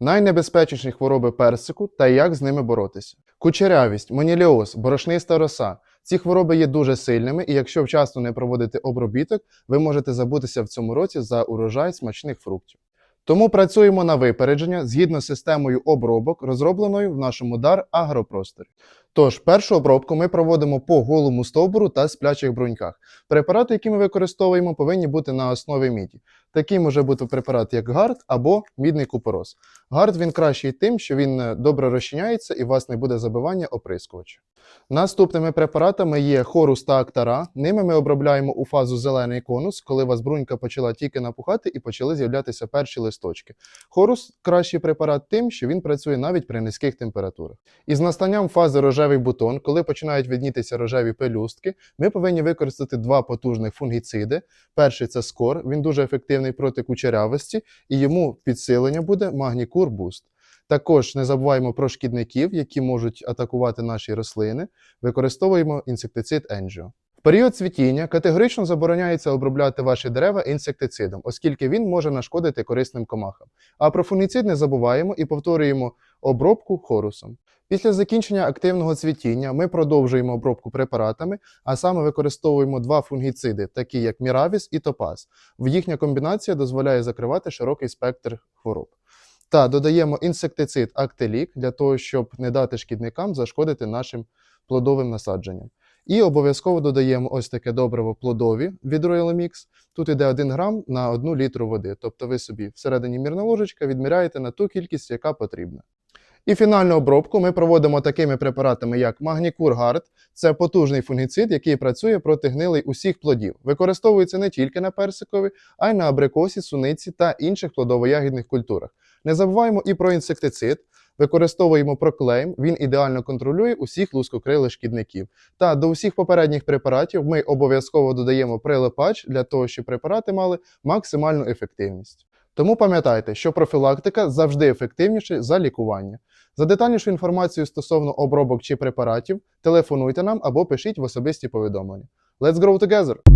найнебезпечніші хвороби персику та як з ними боротися. Кучерявість, моніліоз, борошниста роса. Ці хвороби є дуже сильними, і якщо вчасно не проводити обробіток, ви можете забутися в цьому році за урожай смачних фруктів. Тому працюємо на випередження згідно з системою обробок, розробленою в нашому дар агропросторі. Тож, першу обробку ми проводимо по голому стовбуру та сплячих бруньках. Препарати, які ми використовуємо, повинні бути на основі міді. Такий може бути препарат, як гард або мідний купорос. Гард він кращий тим, що він е, добре розчиняється і у вас не буде забивання оприскувача. Наступними препаратами є хорус та актара. Ними ми обробляємо у фазу зелений конус, коли у вас брунька почала тільки напухати і почали з'являтися перші листочки. Хорус кращий препарат тим, що він працює навіть при низьких температурах. І з настанням фази рожевий бутон, коли починають виднітися рожеві пелюстки, ми повинні використати два потужних фунгіциди. Перший це скор, він дуже ефективний проти кучерявості, і йому підсилення буде магнікур буст. Також не забуваємо про шкідників, які можуть атакувати наші рослини. Використовуємо інсектицид Енджіо. В період цвітіння категорично забороняється обробляти ваші дерева інсектицидом, оскільки він може нашкодити корисним комахам. А про фуніцид не забуваємо і повторюємо обробку хорусом. Після закінчення активного цвітіння ми продовжуємо обробку препаратами, а саме використовуємо два фунгіциди, такі як Міравіс і Топаз. Їхня комбінація дозволяє закривати широкий спектр хвороб. Та додаємо інсектицид Актелік для того, щоб не дати шкідникам зашкодити нашим плодовим насадженням. І обов'язково додаємо ось таке добриво плодові від Royal Mix. Тут йде 1 грам на 1 літру води. Тобто ви собі всередині мірна ложечка відміряєте на ту кількість, яка потрібна. І фінальну обробку ми проводимо такими препаратами, як Магнікур Гард. Це потужний фунгіцид, який працює проти гнилей усіх плодів. Використовується не тільки на персикові, а й на абрикосі, суниці та інших плодово-ягідних культурах. Не забуваємо і про інсектицид. Використовуємо проклейм, він ідеально контролює усіх лускокрилих шкідників. Та до усіх попередніх препаратів ми обов'язково додаємо прилипач для того, щоб препарати мали максимальну ефективність. Тому пам'ятайте, що профілактика завжди ефективніша за лікування. За детальнішу інформацію стосовно обробок чи препаратів телефонуйте нам або пишіть в особисті повідомлення. Let's grow together!